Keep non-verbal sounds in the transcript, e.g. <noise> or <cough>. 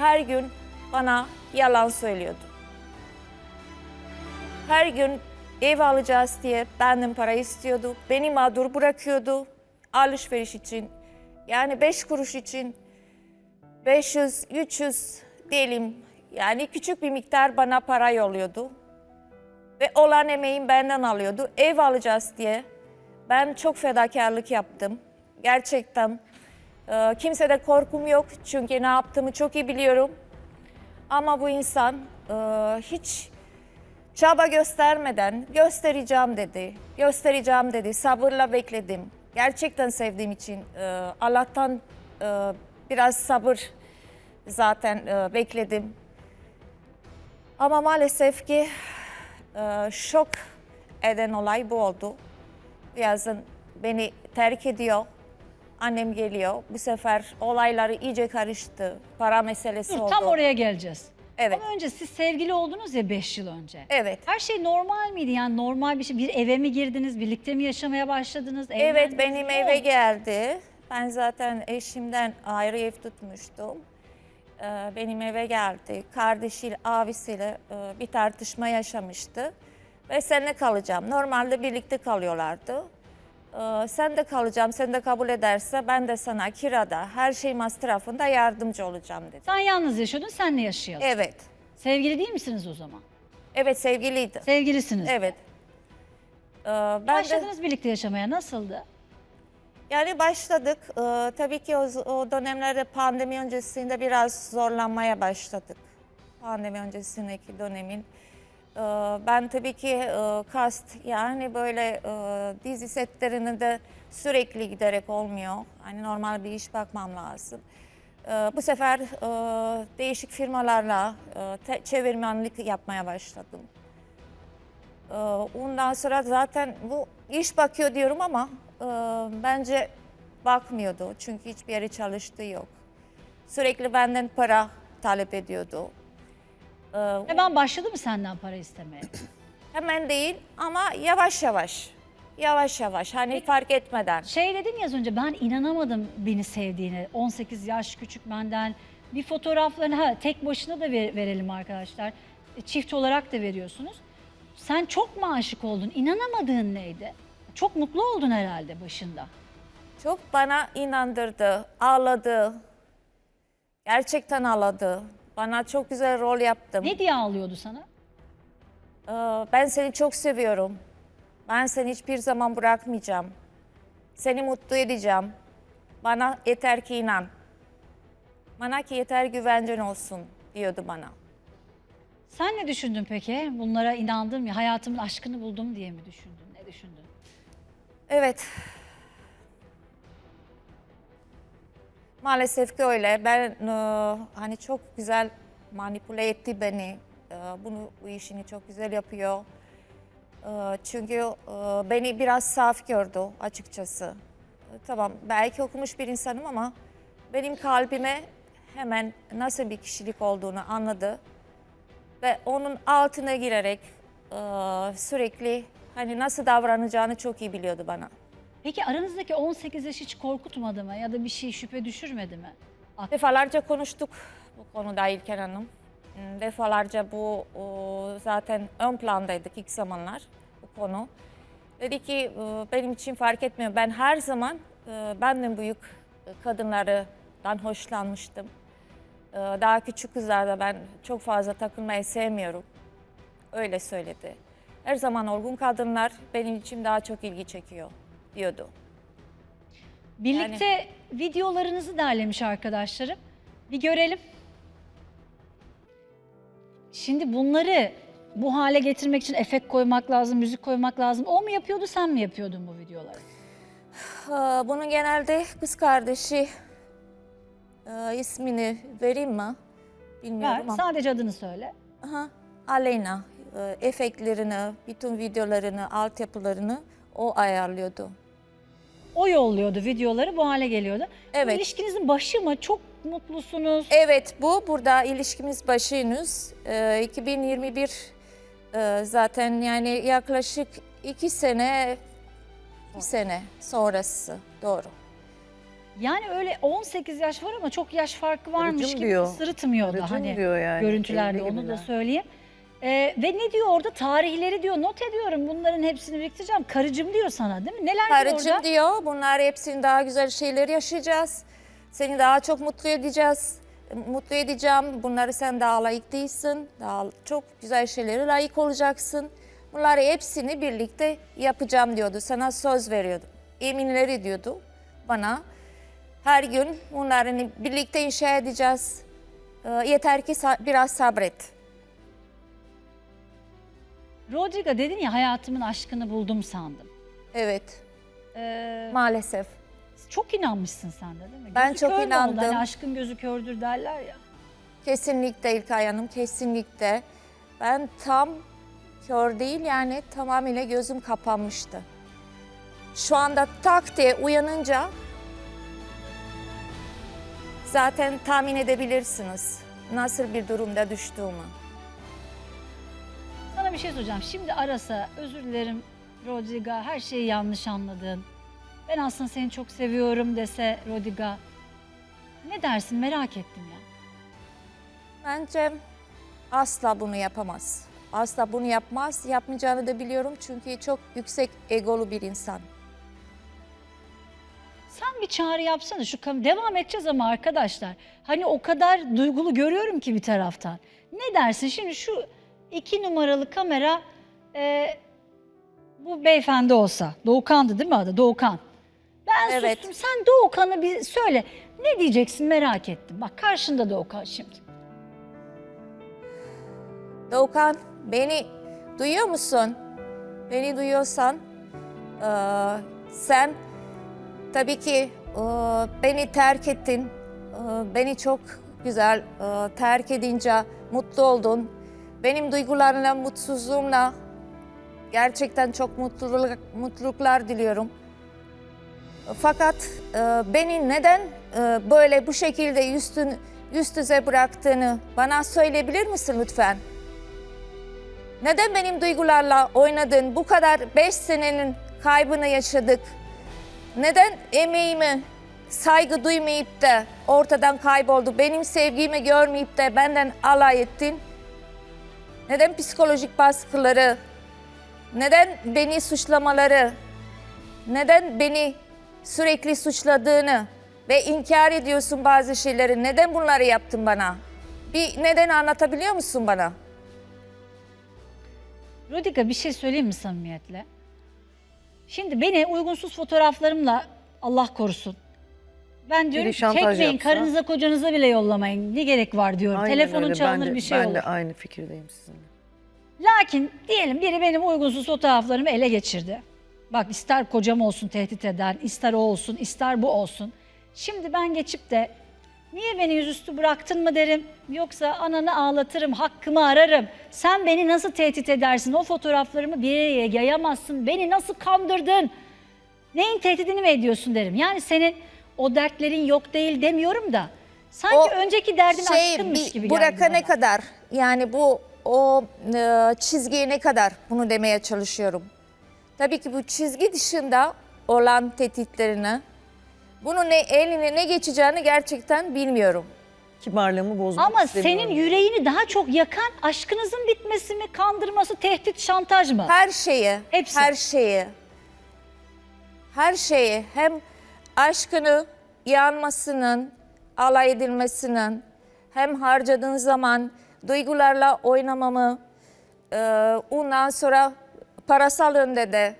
her gün bana yalan söylüyordu. Her gün ev alacağız diye benden para istiyordu. Beni mağdur bırakıyordu alışveriş için. Yani beş kuruş için 500, 300 diyelim. Yani küçük bir miktar bana para yolluyordu. Ve olan emeğim benden alıyordu. Ev alacağız diye. Ben çok fedakarlık yaptım. Gerçekten. Ee, kimsede korkum yok. Çünkü ne yaptığımı çok iyi biliyorum. Ama bu insan e, hiç çaba göstermeden göstereceğim dedi. Göstereceğim dedi. Sabırla bekledim. Gerçekten sevdiğim için e, Allah'tan e, biraz sabır zaten e, bekledim. Ama maalesef ki şok eden olay bu oldu. Yazın beni terk ediyor. Annem geliyor. Bu sefer olayları iyice karıştı. Para meselesi Dur, oldu. tam oraya geleceğiz. Evet. Ama önce siz sevgili oldunuz ya 5 yıl önce. Evet. Her şey normal miydi? Yani normal bir şey. Bir eve mi girdiniz? Birlikte mi yaşamaya başladınız? Evet benim mi? eve geldi. Ben zaten eşimden ayrı ev tutmuştum. Ee, Benim eve geldi. Kardeşiyle, abisiyle e, bir tartışma yaşamıştı. Ve seninle kalacağım. Normalde birlikte kalıyorlardı. Ee, Sen de kalacağım, sen de kabul ederse ben de sana kirada, her şey masrafında yardımcı olacağım dedi. Sen yalnız yaşıyordun, senle yaşayalım. Evet, Sevgili değil misiniz o zaman? evet sevgiliydi. Sevgilisiniz. Evet. Ee, Ben de... Başladınız birlikte yaşamaya. Nasıldı? Yani başladık. Ee, tabii ki o, o dönemlerde pandemi öncesinde biraz zorlanmaya başladık. Pandemi öncesindeki dönemin. Ee, ben tabii ki e, kast yani böyle e, dizi setlerine de sürekli giderek olmuyor. Hani normal bir iş bakmam lazım. Ee, bu sefer e, değişik firmalarla e, çevirmenlik yapmaya başladım. Ee, Ondan sonra zaten bu iş bakıyor diyorum ama e, bence bakmıyordu. Çünkü hiçbir yere çalıştığı yok. Sürekli benden para talep ediyordu. Ee, Hemen başladı mı senden para istemeye? <coughs> hemen değil ama yavaş yavaş. Yavaş yavaş hani fark etmeden. Şey dedin ya az önce ben inanamadım beni sevdiğine. 18 yaş küçük benden. Bir fotoğraflarını ha, tek başına da ver- verelim arkadaşlar. E, Çift olarak da veriyorsunuz. Sen çok mu aşık oldun? İnanamadığın neydi? Çok mutlu oldun herhalde başında. Çok bana inandırdı, ağladı. Gerçekten ağladı. Bana çok güzel rol yaptım. Ne diye ağlıyordu sana? Ee, Ben seni çok seviyorum. Ben seni hiçbir zaman bırakmayacağım. Seni mutlu edeceğim. Bana yeter ki inan. Bana ki yeter güvencen olsun diyordu bana. Sen ne düşündün peki? Bunlara inandım ya hayatımın aşkını buldum diye mi düşündün? Ne düşündün? Evet. Maalesef ki öyle. Ben e, hani çok güzel manipüle etti beni. E, bunu bu işini çok güzel yapıyor. E, çünkü e, beni biraz saf gördü açıkçası. E, tamam belki okumuş bir insanım ama benim kalbime hemen nasıl bir kişilik olduğunu anladı. Ve onun altına girerek e, sürekli hani nasıl davranacağını çok iyi biliyordu bana. Peki aranızdaki 18 yaş hiç korkutmadı mı? Ya da bir şey şüphe düşürmedi mi? Defalarca konuştuk bu konuda İlker Hanım. Hmm, Defalarca bu zaten ön plandaydık ilk zamanlar bu konu. Dedi ki benim için fark etmiyor. Ben her zaman e, benden büyük kadınlardan hoşlanmıştım. Daha küçük kızlarda ben çok fazla takılmayı sevmiyorum. Öyle söyledi. Her zaman olgun kadınlar benim için daha çok ilgi çekiyor diyordu. Birlikte videolarınızı derlemiş arkadaşlarım. Bir görelim. Şimdi bunları bu hale getirmek için efekt koymak lazım, müzik koymak lazım. O mu yapıyordu, sen mi yapıyordun bu videoları? Ee, Bunun genelde kız kardeşi e, ismini vereyim mi? Bilmiyorum ama. sadece adını söyle. Aha, Aleyna e, efektlerini, bütün videolarını, altyapılarını o ayarlıyordu. O yolluyordu videoları, bu hale geliyordu. Bu Evet. ilişkinizin başı mı? Çok mutlusunuz. Evet bu burada ilişkimiz başı henüz. Ee, 2021 e, zaten yani yaklaşık iki sene, iki sene sonrası doğru. Yani öyle 18 yaş var ama çok yaş farkı varmış Karıcım gibi diyor. sırıtmıyor da hani diyor yani, görüntülerde evli onu da gibiler. söyleyeyim. Ee, ve ne diyor orada? Tarihleri diyor not ediyorum bunların hepsini biriktireceğim. Karıcım diyor sana değil mi? Neler diyor Karıcığım orada? diyor bunlar hepsini daha güzel şeyler yaşayacağız. Seni daha çok mutlu edeceğiz. Mutlu edeceğim. Bunları sen daha layık değilsin. Daha çok güzel şeylere layık olacaksın. Bunları hepsini birlikte yapacağım diyordu. Sana söz veriyordu. Eminler ediyordu bana. Her gün bunları birlikte inşa edeceğiz. Ee, Yeter ki sa- biraz sabret. Rodrigo dedin ya hayatımın aşkını buldum sandım. Evet, Ee, maalesef. çok inanmışsın sen de değil mi? Ben Gözü çok kör oldu? inandım. Hani aşkın gözü kördür derler ya. Kesinlikle İlkay Hanım, kesinlikle. Ben tam kör değil yani tamamıyla gözüm kapanmıştı. Şu anda tak diye uyanınca zaten tahmin edebilirsiniz nasıl bir durumda düştüğümü. Sana bir şey soracağım. Şimdi arasa özür dilerim Rodrigo her şeyi yanlış anladın. Ben aslında seni çok seviyorum dese Rodrigo. Ne dersin merak ettim ya. Bence asla bunu yapamaz. Asla bunu yapmaz. Yapmayacağını da biliyorum çünkü çok yüksek egolu bir insan. Sen bir çağrı yapsana şu kam devam edeceğiz ama arkadaşlar. Hani o kadar duygulu görüyorum ki bir taraftan. Ne dersin şimdi şu iki numaralı kamera e, bu beyefendi olsa. Doğukan'dı değil mi adı? Doğukan. Ben Evet. sustum. Sen Doğukan'ı bir söyle. Ne diyeceksin merak ettim. Bak karşında Doğukan şimdi. Doğukan beni duyuyor musun? Beni duyuyorsan eee, sen tabii ki eee, beni terk ettin. Eee, beni çok güzel eee, terk edince mutlu oldun. Benim duygularımla, mutsuzluğumla gerçekten çok mutluluk, mutluluklar diliyorum. Fakat eee, beni neden eee, böyle bu şekilde üstün, üst düze bıraktığını bana söyleyebilir misin lütfen? Neden benim duygularla oynadın? Bu kadar beş senenin kaybını yaşadık. Neden emeğimi saygı duymayıp da ortadan kayboldu? Benim sevgimi görmeyip de benden alay ettin? Neden psikolojik baskıları? Neden beni suçlamaları? Neden beni sürekli suçladığını ve inkar ediyorsun bazı şeyleri? Neden bunları yaptın bana? Bir neden anlatabiliyor musun bana? Rodika bir şey söyleyeyim mi samimiyetle? Şimdi beni uygunsuz fotoğraflarımla Allah korusun. Ben diyorum Biri şantaj çekmeyin yapsa? karınıza kocanıza bile yollamayın. Ne gerek var diyorum. Aynen Telefonun öyle. çalınır ben de, bir şey ben olur. de aynı fikirdeyim sizinle. Lakin diyelim biri benim uygunsuz fotoğraflarımı ele geçirdi. Bak ister kocam olsun tehdit eden, ister o olsun, ister bu olsun. Şimdi ben geçip de niye beni yüzüstü bıraktın mı derim yoksa ananı ağlatırım, hakkımı ararım. Sen beni nasıl tehdit edersin? O fotoğraflarımı bir yere yayamazsın. Beni nasıl kandırdın? Neyin tehdidini mi ediyorsun derim. Yani senin o dertlerin yok değil demiyorum da sanki O önceki derdin şey, aşkınmış bir- gibi geldi bırakana bana. kadar yani bu o e, çizgiye ne kadar bunu demeye çalışıyorum. Tabii ki bu çizgi dışında olan tehditlerini bunun ne eline ne geçeceğini gerçekten bilmiyorum. Kibarlığımı bozmak Ama istemiyorum. senin yüreğini daha çok yakan aşkınızın bitmesi mi, kandırması, tehdit, şantaj mı? Her şeyi, Hepsi. her şeyi, her şeyi hem aşkını yanmasının, alay edilmesinin, hem harcadığın zaman duygularla oynamamı, ondan sonra parasal yönde de